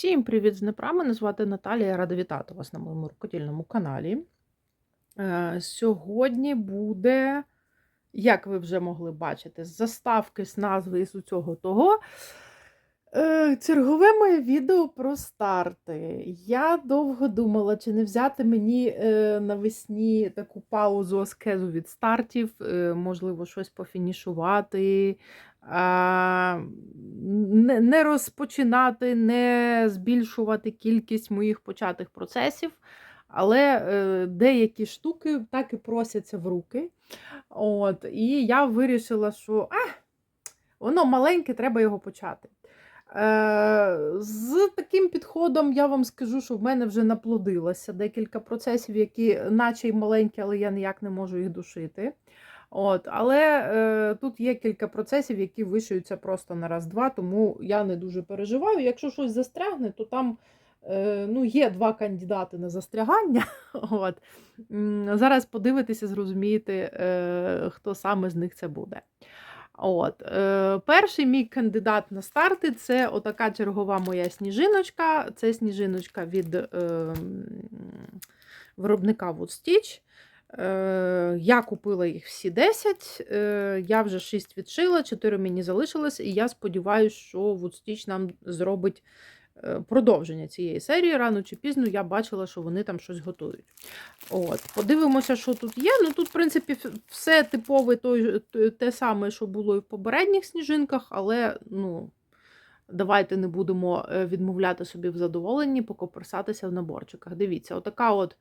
Всім привіт з Днепра. Мене звати Наталія. Рада вітати вас на моєму рукодільному каналі. Е, Сьогодні буде, як ви вже могли бачити, з заставки з назви і з усього того. е, Чергове моє відео про старти. Я довго думала, чи не взяти мені е, навесні таку паузу аскезу від стартів, можливо, щось пофінішувати, не, розпочинати, не збільшувати кількість моїх початих процесів. Але е, деякі штуки так і просяться в руки. От, І я вирішила, що а, воно маленьке, треба його почати. Е, З таким підходом я вам скажу, що в мене вже наплодилося декілька процесів, які наче й маленькі, але я ніяк не можу їх душити. От, Але е, тут є кілька процесів, які вишуються просто на раз-два, тому я не дуже переживаю. Якщо щось застрягне, то там е, ну, є два кандидати на застрягання. От. Зараз подивитися, зрозумієте, е, хто саме з них це буде. От. Е, перший мій кандидат на старти це отака чергова моя сніжиночка. Це сніжиночка від е, виробника Woodstitch. Е, Я купила їх всі 10, е, я вже 6 відшила, 4 мені залишилось, і я сподіваюся, що Woodstitch нам зробить е, продовження цієї серії. Рано чи пізно я бачила, що вони там щось готують. От, Подивимося, що тут є. Ну Тут, в принципі, все типове той, те саме, що було і в попередніх сніжинках, але ну, давайте не будемо відмовляти собі в задоволенні, покоперсатися в наборчиках. Дивіться, отака от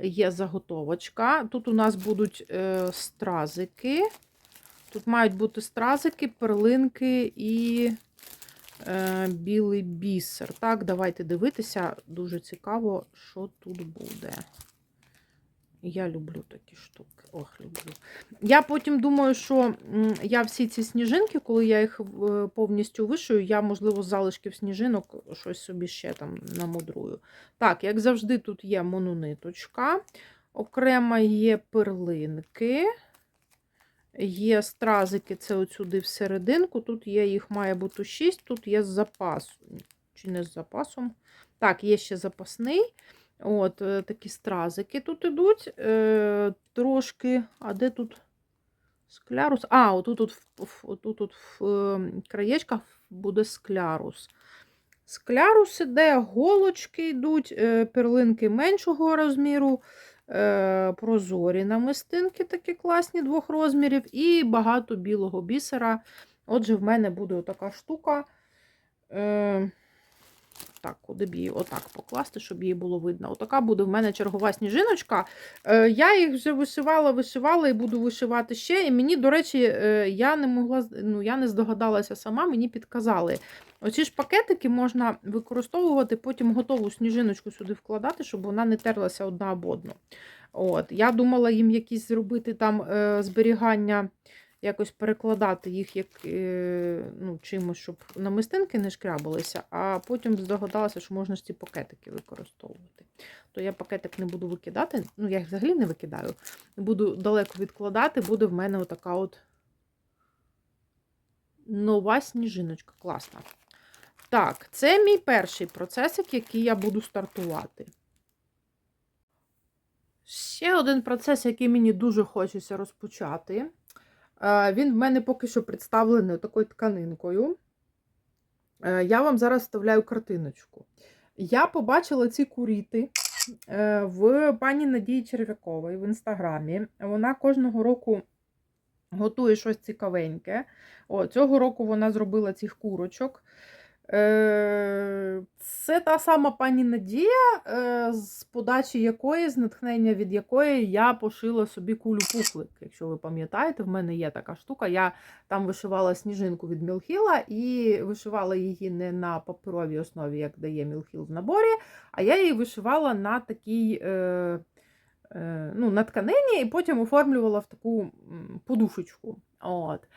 є заготовочка. Тут у нас будуть е, стразики. Тут мають бути стразики, перлинки і е, білий бісер. Так, давайте дивитися. Дуже цікаво, що тут буде. Я люблю такі штуки. Ох, люблю. Я потім думаю, що я всі ці сніжинки, коли я їх е, повністю вишию, я, можливо, з залишків сніжинок щось собі ще там намудрую. Так, як завжди, тут є монониточка, окремо є перлинки, є стразики, це отсюди всерединку. Тут є, їх має бути 6, тут є з запасом. Чи не з запасом? Так, є ще запасний. От, е, такі стразики тут ідуть. Е, трошки, а де тут склярус? А, отут в- отут тут в е, краєчках буде склярус. Склярус іде, голочки йдуть, е, перлинки меншого розміру, е, прозорі намистинки такі класні двох розмірів, і багато білого бісера. Отже, в мене буде отака штука. Так, куди б її отак покласти, щоб її було видно. Отака буде в мене чергова сніжиночка. Е, я їх вже вишивала, вишивала і буду вишивати ще. І мені, до речі, е, я не могла, ну, я не здогадалася сама, мені підказали. Оці ж пакетики можна використовувати, потім готову сніжиночку сюди вкладати, щоб вона не терлася одна об одну. От. Я думала їм якісь зробити там е, зберігання, якось перекладати їх як, е, ну, чимось, щоб намистинки не шкрябалися, а потім здогадалася, що можна ж ці пакетики використовувати. То я пакетик не буду викидати, ну я їх взагалі не викидаю. Буду далеко відкладати, буде в мене отака от нова сніжиночка. Класна. Так, це мій перший процесик, який я буду стартувати. Ще один процес, який мені дуже хочеться розпочати. Е, Він в мене поки що представлений такою тканинкою. Е, Я вам зараз вставляю картиночку. Я побачила ці куріти е, в пані Надії Черв'якової в інстаграмі. Вона кожного року готує щось цікавеньке. О, цього року вона зробила цих курочок. Е, Це та сама пані Надія, е, з подачі якої, з натхнення від якої я пошила собі кулю пухлик. Якщо ви пам'ятаєте, в мене є така штука. Я там вишивала сніжинку від Мілхіла і вишивала її не на паперовій основі, як дає Мілхіл в наборі, а я її вишивала на такій. Е, ну, на тканині, і потім оформлювала в таку подушечку. От.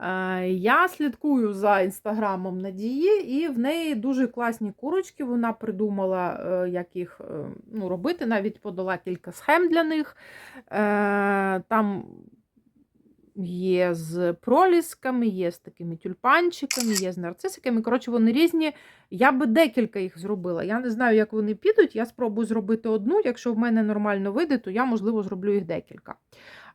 Е, Я слідкую за інстаграмом Надії, і в неї дуже класні курочки. Вона придумала, е, як їх е, ну, робити, навіть подала кілька схем для них. Там Є з пролісками, є з такими тюльпанчиками, є з нарцисиками. Коротше, вони різні. Я би декілька їх зробила. Я не знаю, як вони підуть. Я спробую зробити одну. Якщо в мене нормально вийде, то я, можливо, зроблю їх декілька.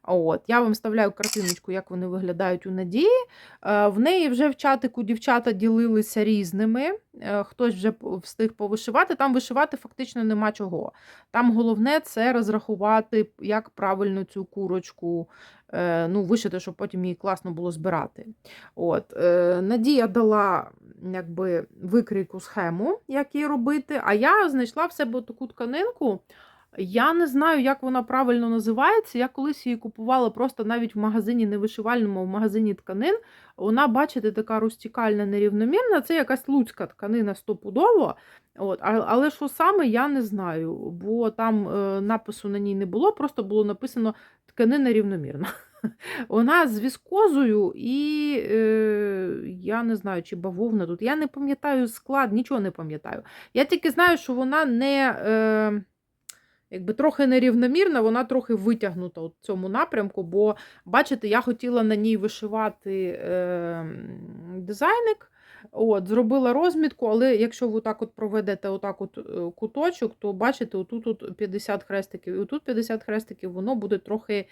От, Я вам вставляю картиночку, як вони виглядають у Надії. Е, В неї вже в чатику дівчата ділилися різними. Е, Хтось вже встиг повишивати. Там вишивати фактично нема чого. Там головне це розрахувати, як правильно цю курочку е, ну, вишити, щоб потім її класно було збирати. От, Надія дала якби, викрійку схему, як її робити, а я знайшла в себе таку тканинку. Я не знаю, як вона правильно називається. Я колись її купувала просто навіть в магазині не вишивальному, а в магазині тканин. Вона, бачите, така розтікальна, нерівномірна. Це якась луцька тканина стопудово. От, але що саме, я не знаю, бо там е, напису на ній не було, просто було написано тканина рівномірна. Вона з віскозою і е, я не знаю, чи бавовна тут. Я не пам'ятаю склад, нічого не пам'ятаю. Я тільки знаю, що вона не. Е, Якби трохи нерівномірна, вона трохи витягнута у цьому напрямку, бо, бачите, я хотіла на ній вишивати е, дизайник. От, Зробила розмітку, але якщо ви так от проведете отак от е, куточок, то бачите, отут от 50 хрестиків, і отут 50 хрестиків, воно буде трохи,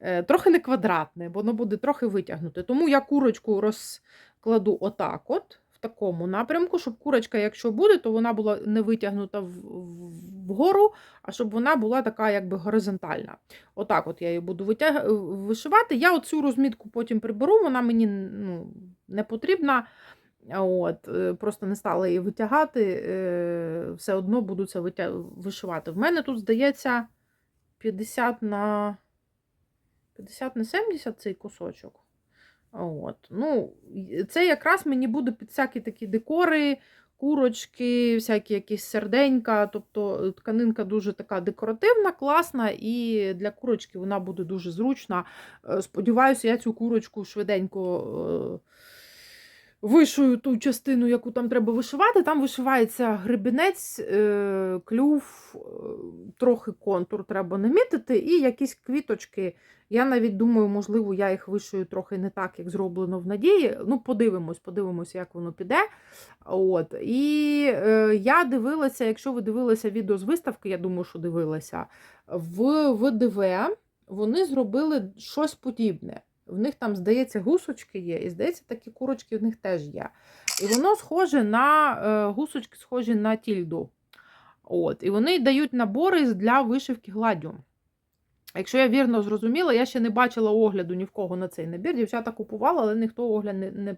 е, трохи не квадратне, воно буде трохи витягнуте. Тому я курочку розкладу отак от, в такому напрямку, щоб курочка, якщо буде, то вона була не витягнута в- в- вгору, а щоб вона була така якби горизонтальна. Отак от я її буду витяг... вишивати. Я оцю розмітку потім приберу, вона мені ну, не потрібна. От, е, Просто не стала її витягати, е, все одно буду це витя... вишивати. В мене тут, здається, 50 на 50 на 70 цей кусочок. От. Ну, Це якраз мені буде під всякі такі декори, курочки, всякі якісь серденька. Тобто тканинка дуже така декоративна, класна, і для курочки вона буде дуже зручна. Е, Сподіваюся, я цю курочку швиденько. Вишую ту частину, яку там треба вишивати. Там вишивається гребінець, е, клюв, е, трохи контур треба намітити, і якісь квіточки. Я навіть думаю, можливо, я їх вишию трохи не так, як зроблено в надії. Ну, подивимось, подивимося, як воно піде. От. І е, я дивилася, якщо ви дивилися відео з виставки, я думаю, що дивилася, в ВДВ вони зробили щось подібне. В них там, здається, гусочки є, і здається, такі курочки в них теж є. І воно схоже на е, гусочки, схожі на тільду. От, І вони дають набори для вишивки гладдю. Якщо я вірно зрозуміла, я ще не бачила огляду ні в кого на цей набір. Дівчата купували, але ніхто огляд не, не,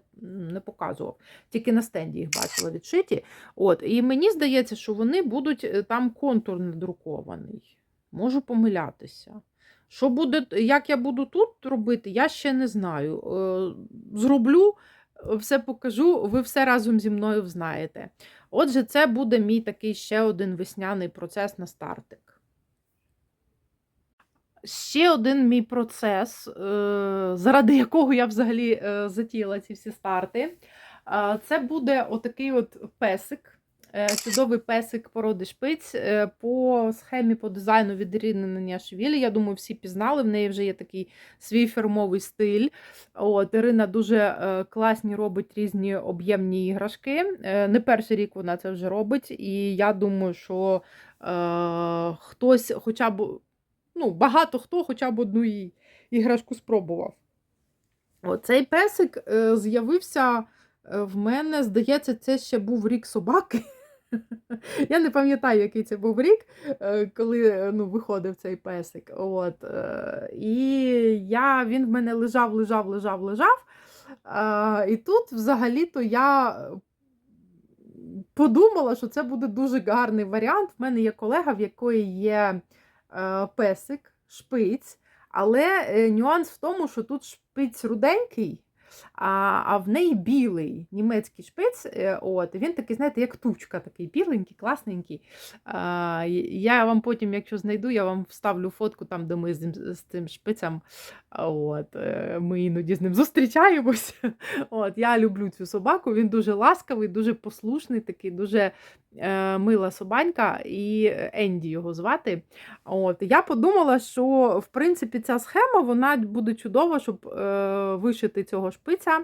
не показував. Тільки на стенді їх бачила відшиті. От, І мені здається, що вони будуть е, там контур надрукований. Можу помилятися. Що буде, як я буду тут робити, я ще не знаю. Е, Зроблю, все покажу, ви все разом зі мною взнаєте. Отже, це буде мій такий ще один весняний процес на стартик. Ще один мій процес, е, заради якого я взагалі е, затіяла ці всі старти. Це буде отакий от песик, чудовий песик породи шпиць е, по схемі по дизайну від Ірини Наняшвілі. Я думаю, всі пізнали. В неї вже є такий свій фірмовий стиль. От, Ірина дуже е, класні робить різні об'ємні іграшки. Е, Не перший рік вона це вже робить, і я думаю, що е, хтось хоча б ну, багато хто хоча б одну її іграшку спробував. Оцей песик е, з'явився е, в мене, здається, це ще був рік собаки. Я не пам'ятаю, який це був рік, е, коли е, ну, виходив цей песик. От. е, І я, він в мене лежав, лежав, лежав, лежав. І тут взагалі-то я подумала, що це буде дуже гарний варіант. В мене є колега, в якої є песик, шпиць, але нюанс в тому, що тут шпиць руденький, а, а в неї білий німецький шпиц. е, От, він такий, знаєте, як тучка, такий біленький, класненький. А, я вам потім, якщо знайду, я вам вставлю фотку там, де ми з, з цим шпицем. От, е, ми іноді з ним зустрічаємось. От, я люблю цю собаку, він дуже ласкавий, дуже послушний, такий, дуже мила собанька, і Енді його звати. От, я подумала, що в принципі ця схема вона буде чудова, щоб е, вишити цього шпиця.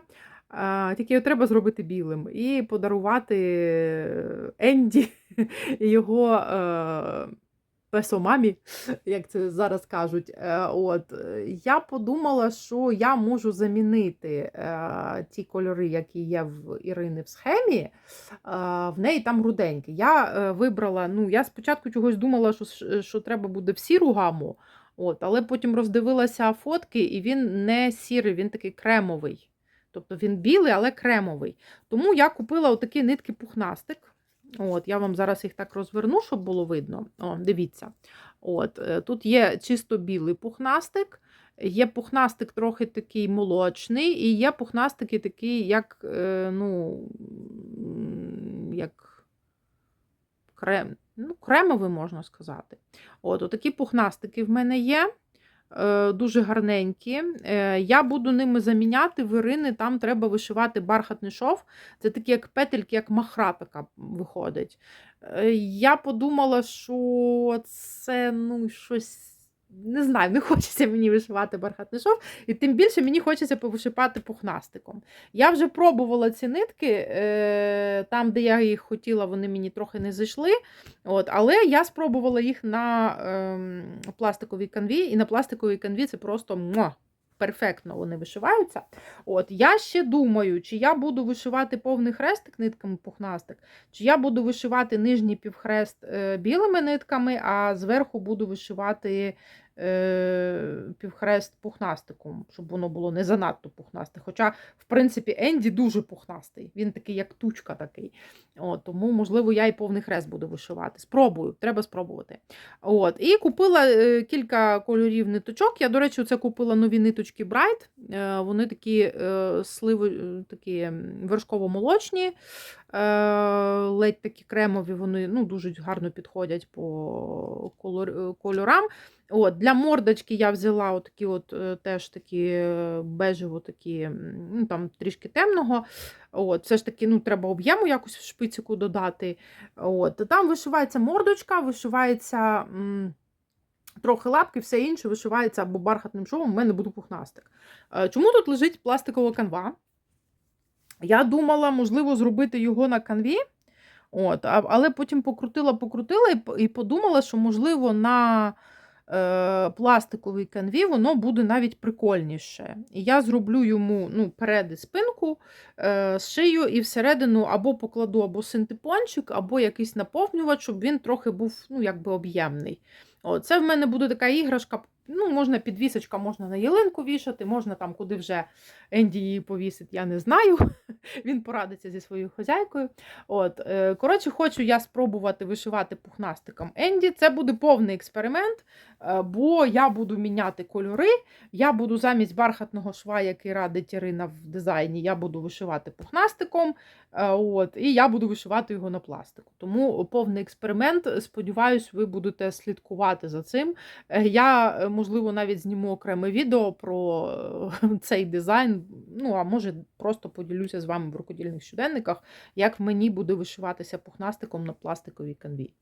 Е, тільки його треба зробити білим і подарувати Енді його е, песомамі, як це зараз кажуть. Е, От, е, я подумала, що я можу замінити е, ті кольори, які є в Ірини в схемі. В неї там руденькі. Я вибрала, ну, я спочатку чогось думала, що, що треба буде в сіру гаму, от, але потім роздивилася фотки, і він не сірий, він такий кремовий. Тобто він білий, але кремовий. Тому я купила отакі нитки пухнастик. От, я вам зараз їх так розверну, щоб було видно. О, дивіться. От, е, тут є чисто білий пухнастик, є пухнастик трохи такий молочний, і є пухнастики такі, як, е, ну, як крем, ну, кремовий, можна сказати. От, отакі пухнастики в мене є. Е, Дуже гарненькі. Е, Я буду ними заміняти вирини, там треба вишивати бархатний шов. Це такі як петельки, як махра така виходить. Е, Я подумала, що це ну, щось. Не знаю, не хочеться мені вишивати бархатний шов, і тим більше мені хочеться повишипати пухнастиком. Я вже пробувала ці нитки, е, там, де я їх хотіла, вони мені трохи не зайшли. От, але я спробувала їх на ем, пластиковій канві, і на пластиковій канві це просто перфектно вони вишиваються. От, я ще думаю, чи я буду вишивати повний хрестик нитками пухнастик, чи я буду вишивати нижній півхрест е, білими нитками, а зверху буду вишивати е, півхрест пухнастиком, щоб воно було не занадто пухнасте. Хоча, в принципі, Енді дуже пухнастий. Він такий, як тучка такий. От, тому, можливо, я і повний хрест буду вишивати. Спробую, треба спробувати. От, І купила е, кілька кольорів ниточок. Я, до речі, це купила нові ниточки Bright. Е, вони такі е, сливи, е, такі вершково-молочні, е, ледь такі кремові, вони ну, дуже гарно підходять по кольорам. От, Для мордочки я взяла от, е, теж такі е, бежево, такі, ну, там трішки темного. От, Все ж таки ну, треба об'єму якось в шпицику додати. От, Там вишивається мордочка, вишивається м, трохи лапки, все інше вишивається або бархатним шовом, у мене буде пухнастик. Е, Чому тут лежить пластикова канва? Я думала, можливо, зробити його на канві. От, але потім покрутила, покрутила і, подумала, що, можливо, на пластиковій канві воно буде навіть прикольніше. І я зроблю йому ну, переди спинку, е, шию і всередину або покладу або синтепончик, або якийсь наповнювач, щоб він трохи був ну, якби об'ємний. Це в мене буде така іграшка. Ну, можна підвісочка, можна на ялинку вішати, можна там куди вже Енді її повісить, я не знаю. Він порадиться зі своєю хазяйкою. От, е, коротше, хочу я спробувати вишивати пухнастиком Енді. Це буде повний експеримент, е, бо я буду міняти кольори. Я буду замість бархатного шва, який радить Ірина в дизайні, я буду вишивати пухнастиком. е, От, і я буду вишивати його на пластику. Тому повний експеримент. Сподіваюсь, ви будете слідкувати за цим. Я, можливо, навіть зніму окреме відео про е, цей дизайн. Ну, а може, просто поділюся з вами в рукодільних щоденниках, як мені буде вишиватися пухнастиком на пластиковій канві.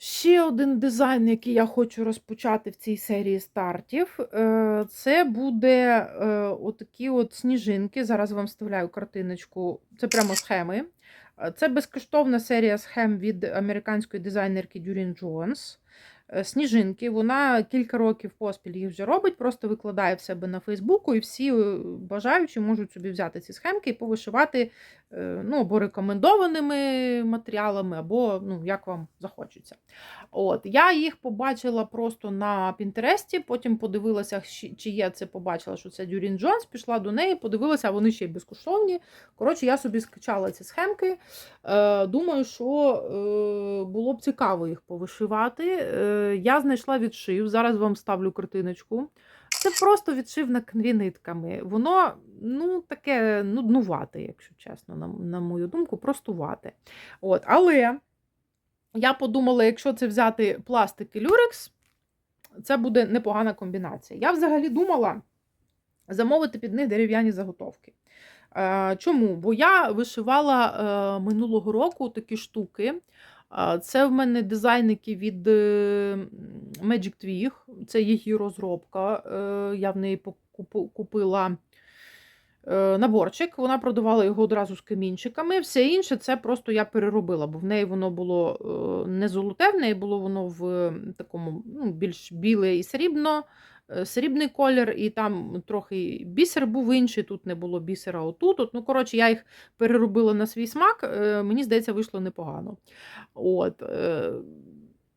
Ще один дизайн, який я хочу розпочати в цій серії стартів, е, це буде е, отакі от сніжинки. Зараз вам вставляю картиночку. Це прямо схеми. Це безкоштовна серія схем від американської дизайнерки Дюрін Джонс. Е, Сніжинки, вона кілька років поспіль їх вже робить, просто викладає в себе на Фейсбуку, і всі е, бажаючі можуть собі взяти ці схемки і повишивати ну, або рекомендованими матеріалами, або ну, як вам захочеться. От, Я їх побачила просто на Пінтересті, потім подивилася, чи є це, побачила, що це Дюрін Джонс, пішла до неї, подивилася, а вони ще й безкоштовні. Коротше, я собі скачала ці схемки. Е, Думаю, що е, було б цікаво їх повишивати. Е, Я знайшла відшив, зараз вам ставлю картиночку. Це просто відшив на канві. Воно, ну, таке нуднувате, якщо чесно, на, на мою думку, простувате. От, але я подумала, якщо це взяти пластик і люрекс, це буде непогана комбінація. Я взагалі думала замовити під них дерев'яні заготовки. Е, Чому? Бо я вишивала е, минулого року такі штуки. Це в мене дизайники від е, Magic Twig, це її розробка. Е, Я в неї купила е, наборчик, вона продавала його одразу з камінчиками. Все інше це просто я переробила, бо в неї воно було не золоте, в неї було воно в такому ну, більш біле і срібно, срібний колір, і там трохи бісер був інший, тут не було бісера отут. От, ну, коротше, я їх переробила на свій смак, е, мені здається, вийшло непогано. От, е,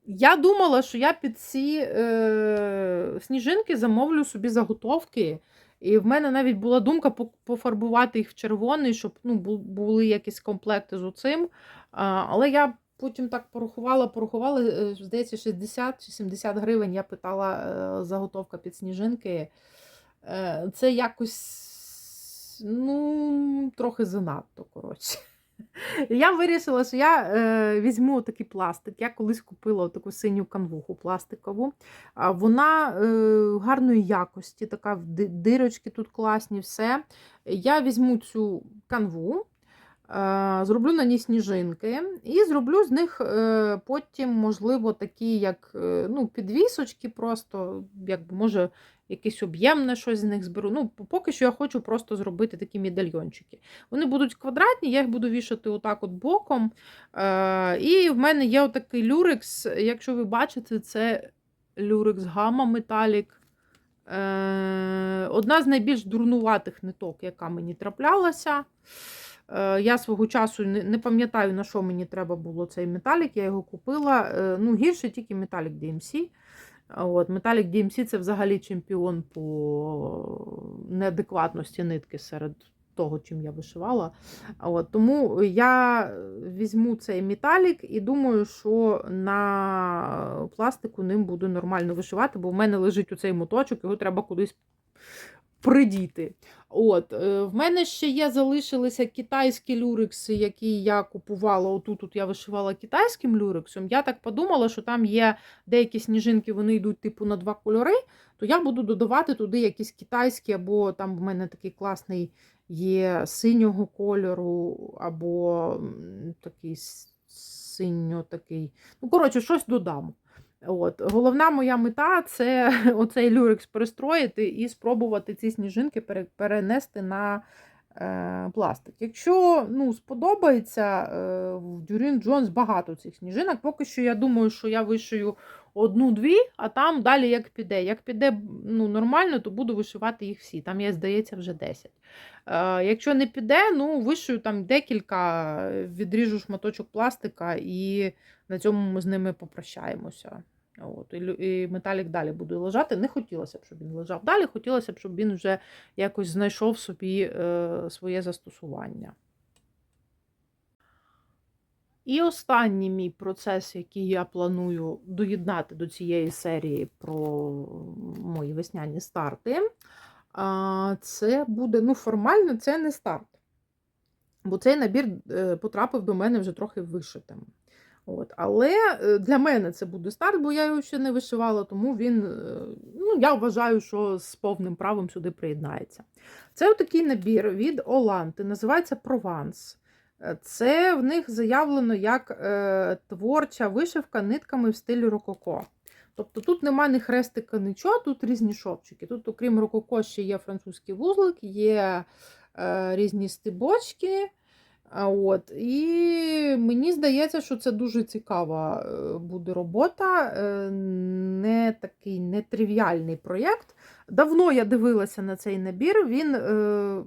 я думала, що я під ці е, сніжинки замовлю собі заготовки. І в мене навіть була думка пофарбувати їх в червоний, щоб ну, були якісь комплекти з оцим. Але я потім так порахувала, порахувала, е, здається, 60 чи 70 гривень я питала е, заготовка під сніжинки. Е, це якось ну, трохи занадто, коротше. Я вирішила, що я е, візьму такий пластик. Я колись купила таку синю канвуху пластикову. Вона е, гарної якості, така дирочки тут класні, все. Я візьму цю канву, зроблю на ній сніжинки і зроблю з них е, потім, можливо, такі, як е, ну, підвісочки, просто, якби, може, якесь об'ємне щось з них зберу. Ну, поки що я хочу просто зробити такі медальйончики. Вони будуть квадратні, я їх буду вішати отак от боком. Е, і в мене є отакий люрекс. Якщо ви бачите, це люрекс Гама Металік. Е, одна з найбільш дурнуватих ниток, яка мені траплялася. Е, я свого часу не, пам'ятаю, на що мені треба було цей металік, я його купила. Е, ну, гірше тільки металік DMC. От, Металік DMC це взагалі чемпіон по неадекватності нитки серед того, чим я вишивала. От, тому я візьму цей металік і думаю, що на пластику ним буду нормально вишивати, бо в мене лежить оцей моточок, його треба кудись придіти. От, е, В мене ще є залишилися китайські люрекси, які я купувала. Отут тут я вишивала китайським люрексом. Я так подумала, що там є деякі сніжинки, вони йдуть типу на два кольори, то я буду додавати туди якісь китайські, або там в мене такий класний є синього кольору, або такий синьо такий. Ну, коротше, щось додам. От. Головна моя мета це оцей люрекс перестроїти і спробувати ці сніжинки перенести на е, пластик. Якщо ну, сподобається, е, в Дюрін Джонс багато цих сніжинок. Поки що я думаю, що я вишию одну-дві, а там далі як піде. Як піде ну, нормально, то буду вишивати їх всі. Там є, здається, вже 10. Е, якщо не піде, ну вишию там декілька, е, відріжу шматочок пластика і на цьому ми з ними попрощаємося. От, і, металік далі буде лежати. Не хотілося б, щоб він лежав далі, хотілося б, щоб він вже якось знайшов собі е, своє застосування. І останній мій процес, який я планую доєднати до цієї серії про мої весняні старти, це буде ну, формально це не старт. Бо цей набір е, потрапив до мене вже трохи вишитим. От. Але е, для мене це буде старт, бо я його ще не вишивала, тому він, е, ну, я вважаю, що з повним правом сюди приєднається. Це такий набір від Оланти, називається Прованс. Е, Це в них заявлено як е, творча вишивка нитками в стилі рококо. Тобто тут немає ні хрестика, нічого, тут різні шовчики. Тут, окрім рококо, ще є французький вузлик, є е, різні стибочки. От, і мені здається, що це дуже цікава е, буде робота, е, не такий нетривіальний проєкт. Давно я дивилася на цей набір. Він, е,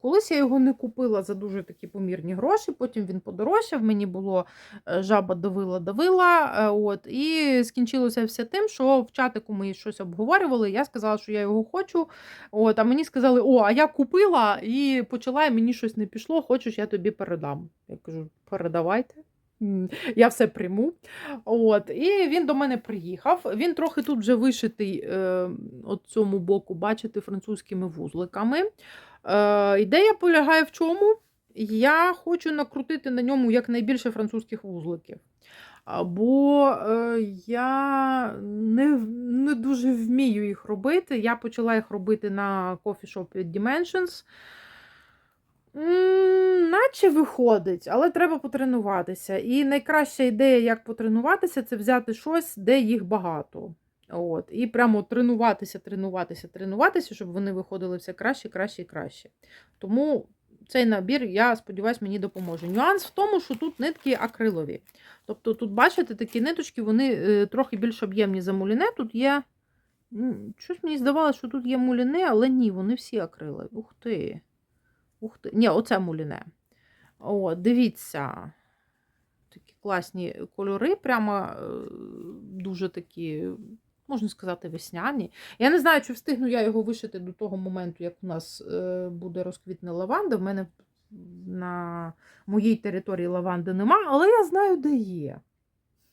колись я його не купила за дуже такі помірні гроші, потім він подорожчав, мені було е, жаба давила-давила. е, От, і скінчилося все тим, що в чатику ми щось обговорювали. Я сказала, що я його хочу. От, а мені сказали, о, а я купила і почала, і мені щось не пішло, хочеш, я тобі передам. Я кажу, передавайте. Я все прийму. От. І він до мене приїхав. Він трохи тут вже вишитий е, от цьому боку, бачите, французькими вузликами. Е, ідея полягає в чому? Я хочу накрутити на ньому якнайбільше французьких вузликів. Бо е, я не, не дуже вмію їх робити. Я почала їх робити на кофішопі Dimensions. Наче виходить, але треба потренуватися. І найкраща ідея, як потренуватися, це взяти щось, де їх багато. От. І прямо тренуватися, тренуватися, тренуватися, щоб вони виходили все краще, краще і краще. Тому цей набір, я сподіваюся, мені допоможе. Нюанс в тому, що тут нитки акрилові. Тобто, тут, бачите, такі ниточки, вони е, трохи більш об'ємні за муліне. Тут є. Щось мені здавалося, що тут є муліне, але ні, вони всі акрилові. Ух ти. Ух ти. Ні, оце муліне. О, дивіться. Такі класні кольори, прямо е, дуже такі, можна сказати, весняні. Я не знаю, чи встигну я його вишити до того моменту, як у нас е, буде розквітне лаванда. В мене на моїй території лаванди нема, але я знаю, де є.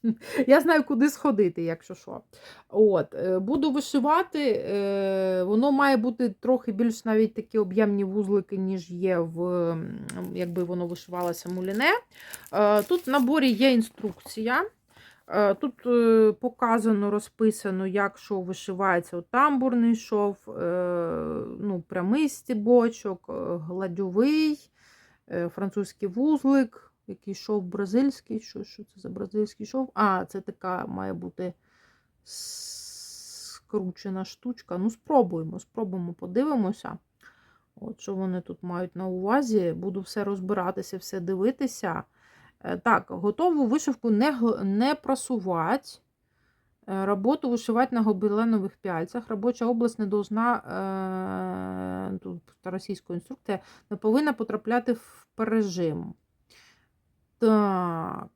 Я знаю, куди сходити, якщо що. От, е, Буду вишивати. е, Воно має бути трохи більш навіть такі об'ємні вузлики, ніж є в якби воно вишивалося муліне. Тут в наборі є інструкція. Е, Тут е, показано, розписано, як що вишивається От тамбурний шов, е, ну, прямий стібочок, гладьовий, французький вузлик, який шов бразильський. Що, що це за бразильський шов? А, це така має бути скручена штучка. Ну, спробуємо, спробуємо, подивимося. От, що вони тут мають на увазі. Буду все розбиратися, все дивитися. Е, Так, готову вишивку не, не просувати. Работу Роботу вишивати на гобеленових пяльцях. Робоча область не должна, е, тут російська інструкція, не повинна потрапляти в пережим. Так.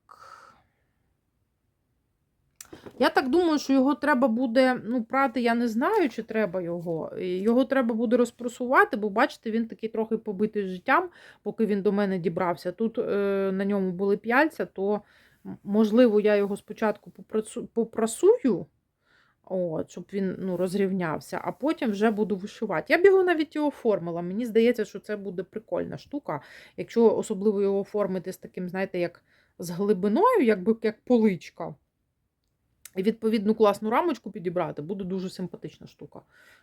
Я так думаю, що його треба буде, ну, прати, я не знаю, чи треба його. Його треба буде розпресувати, бо бачите, він такий трохи побитий життям, поки він до мене дібрався. Тут е, на ньому були п'яльця, то можливо я його спочатку попрацю- попрасую, от, щоб він ну, розрівнявся, а потім вже буду вишивати. Я б його навіть і оформила. Мені здається, що це буде прикольна штука. Якщо особливо його оформити з таким, знаєте, як з глибиною, якби як поличка. І відповідну класну рамочку підібрати, буде дуже симпатична штука.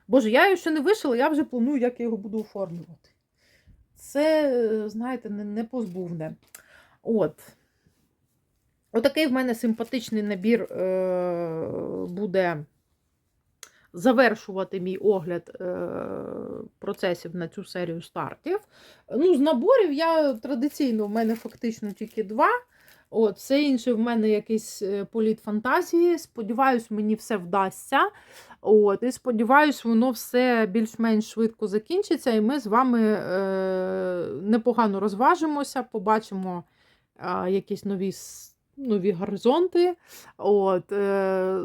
Боже, я її ще не вишила, я вже планую, як я його буду оформлювати. Це, е, знаєте, не, не позбувне. От. Отакий в мене симпатичний набір е, буде завершувати мій огляд е, процесів на цю серію стартів. Ну, з наборів я традиційно, в мене фактично тільки два. От, все інше в мене якийсь е, політ фантазії. Сподіваюсь, мені все вдасться. От, і сподіваюсь, воно все більш-менш швидко закінчиться, і ми з вами е, непогано розважимося, побачимо е, якісь нові, нові горизонти. От, е,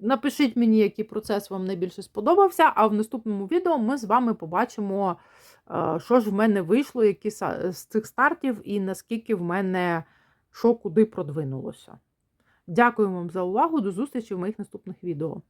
напишіть мені, який процес вам найбільше сподобався, а в наступному відео ми з вами побачимо, е, що ж в мене вийшло, які з цих стартів, і наскільки в мене що куди продвинулося. Дякую вам за увагу. До зустрічі в моїх наступних відео.